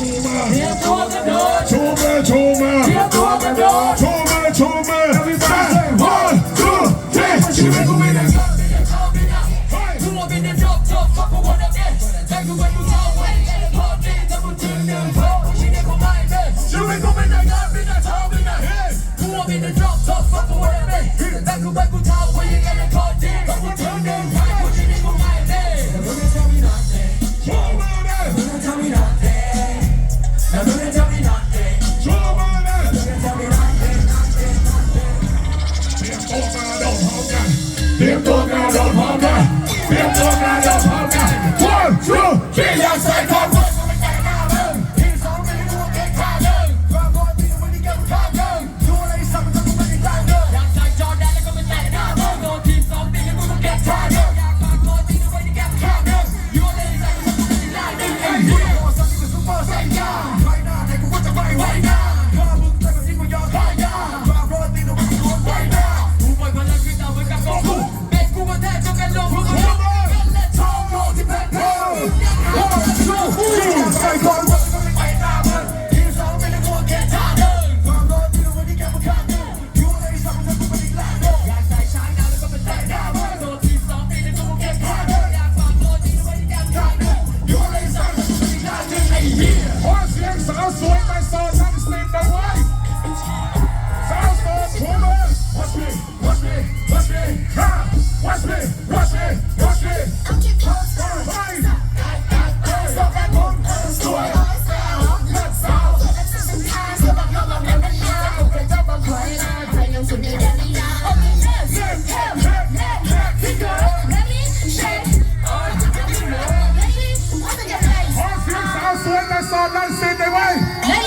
Here วยแต่สอบรังสิตไอ้ไว้ และ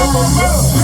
Oh, oh, oh.